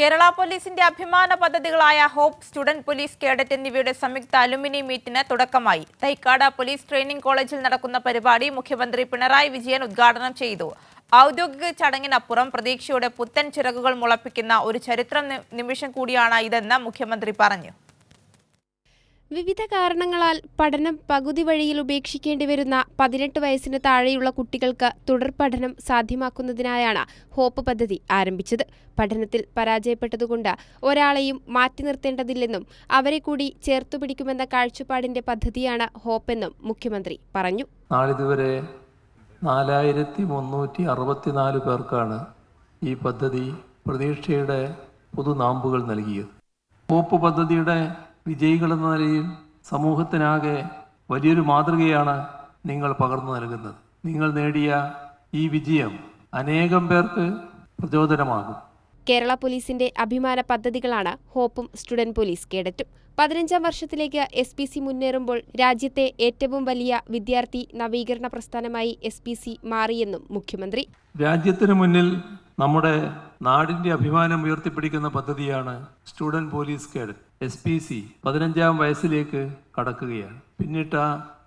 കേരള പോലീസിന്റെ അഭിമാന പദ്ധതികളായ ഹോപ്പ് സ്റ്റുഡന്റ് പോലീസ് കേഡറ്റ് എന്നിവയുടെ സംയുക്ത അലുമിനി മീറ്റിന് തുടക്കമായി. തൈക്കാട് പോലീസ് ട്രെയിനിംഗ് കോളേജിൽ നടക്കുന്ന പരിപാടി മുഖ്യമന്ത്രി പിണറായി വിജയൻ ഉദ്ഘാടനം ചെയ്തു. ഔദ്യോഗിക ചടങ്ങിനപ്പുറം പ്രതീക്ഷയുടെ പുത്തൻ ചിറകുകൾ മുളപ്പിക്കുന്ന ഒരു ചരിത്ര നിമിഷം കൂടിയാണ് ഇതെന്ന് മുഖ്യമന്ത്രി പറഞ്ഞു. വിവിധ കാരണങ്ങളാൽ പഠനം പകുതി വഴിയിൽ ഉപേക്ഷിക്കേണ്ടി വരുന്ന പതിനെട്ട് വയസ്സിന് താഴെയുള്ള കുട്ടികൾക്ക് തുടർ പഠനം സാധ്യമാക്കുന്നതിനായാണ് ഹോപ്പ് പദ്ധതി ആരംഭിച്ചത്. പഠനത്തിൽ പരാജയപ്പെട്ടതുകൊണ്ട് ഒരാളെയും മാറ്റി നിർത്തേണ്ടതില്ലെന്നും അവരെ കൂടി ചേർത്തുപിടിക്കുമെന്ന കാഴ്ചപ്പാടിന്റെ പദ്ധതിയാണ് ഹോപ്പെന്നും മുഖ്യമന്ത്രി പറഞ്ഞു. നാളിതുവരെ നാലായിരത്തി മുന്നൂറ്റി അറുപത്തിനാല് പേർക്കാണ് ഈ പദ്ധതി പ്രതീക്ഷയുടെ പുതുനാമ്പുകൾ നൽകിയത്. ഹോപ്പ് പദ്ധതിയുടെ വിജയികളെന്ന നിലയിൽ സമൂഹത്തിനാകെ വലിയൊരു മാതൃകയാണ് നിങ്ങൾ പകർന്നു നൽകുന്നത്. നിങ്ങൾ നേടിയ ഈ വിജയം അനേകം പേർക്ക് പ്രചോദനമാകും. കേരള പോലീസിന്റെ അഭിമാന പദ്ധതികളാണ് ഹോപ്പും സ്റ്റുഡന്റ് പോലീസ് കേഡറ്റും. പതിനഞ്ചാം വർഷത്തിലേക്ക് എസ് പി സി മുന്നേറുമ്പോൾ രാജ്യത്തെ ഏറ്റവും വലിയ വിദ്യാർത്ഥി നവീകരണ പ്രസ്ഥാനമായി എസ് പി സി മാറിയെന്നും മുഖ്യമന്ത്രി. രാജ്യത്തിന് മുന്നിൽ നമ്മുടെ നാടിന്റെ അഭിമാനം ഉയർത്തിപ്പിടിക്കുന്ന പദ്ധതിയാണ് student police cadet. S P C പതിനഞ്ചാം വയസ്സിലേക്ക് കടക്കുകയാണ്. പിന്നിട്ട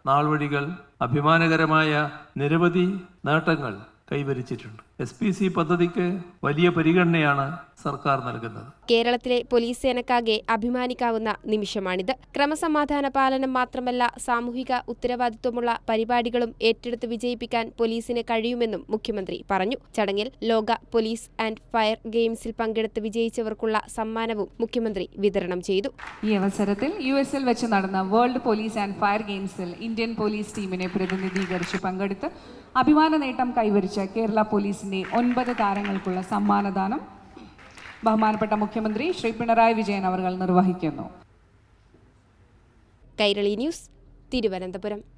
നാൾവഴികൾ അഭിമാനകരമായ നിരവധി നേട്ടങ്ങൾ കൈവരിച്ചിട്ടുണ്ട്. എസ് പി സി പദ്ധതിക്ക് വലിയ പരിഗണനയാണ് സർക്കാർ നൽകുന്നത്. കേരളത്തിലെ പോലീസ് സേനക്കാകെ അഭിമാനിക്കാവുന്ന നിമിഷമാണിത്. ക്രമസമാധാന പാലനം മാത്രമല്ല സാമൂഹിക ഉത്തരവാദിത്വമുള്ള പരിപാടികളും ഏറ്റെടുത്ത് വിജയിപ്പിക്കാൻ പോലീസിന് കഴിയുമെന്നും മുഖ്യമന്ത്രി പറഞ്ഞു. ചടങ്ങിൽ ലോക പോലീസ് ആൻഡ് ഫയർ ഗെയിംസിൽ പങ്കെടുത്ത് വിജയിച്ചവർക്കുള്ള സമ്മാനവും മുഖ്യമന്ത്രി വിതരണം ചെയ്തു. ഈ അവസരത്തിൽ യു എസ് എൽ വെച്ച് നടന്ന വേൾഡ് പോലീസ് ആൻഡ് ഫയർ ഗെയിംസിൽ ഇന്ത്യൻ പോലീസ് ടീമിനെ പ്രതിനിധീകരിച്ച് പങ്കെടുത്ത് അഭിമാന നേട്ടം കൈവരിച്ച കേരള പോലീസിന്റെ ഒൻപത് താരങ്ങൾക്കുള്ള സമ്മാനദാനം ബഹുമാനപ്പെട്ട മുഖ്യമന്ത്രി ശ്രീ പിണറായി വിജയൻ അവർ നിർവഹിക്കുന്നു. കൈരളി ന്യൂസ് തിരുവനന്തപുരം.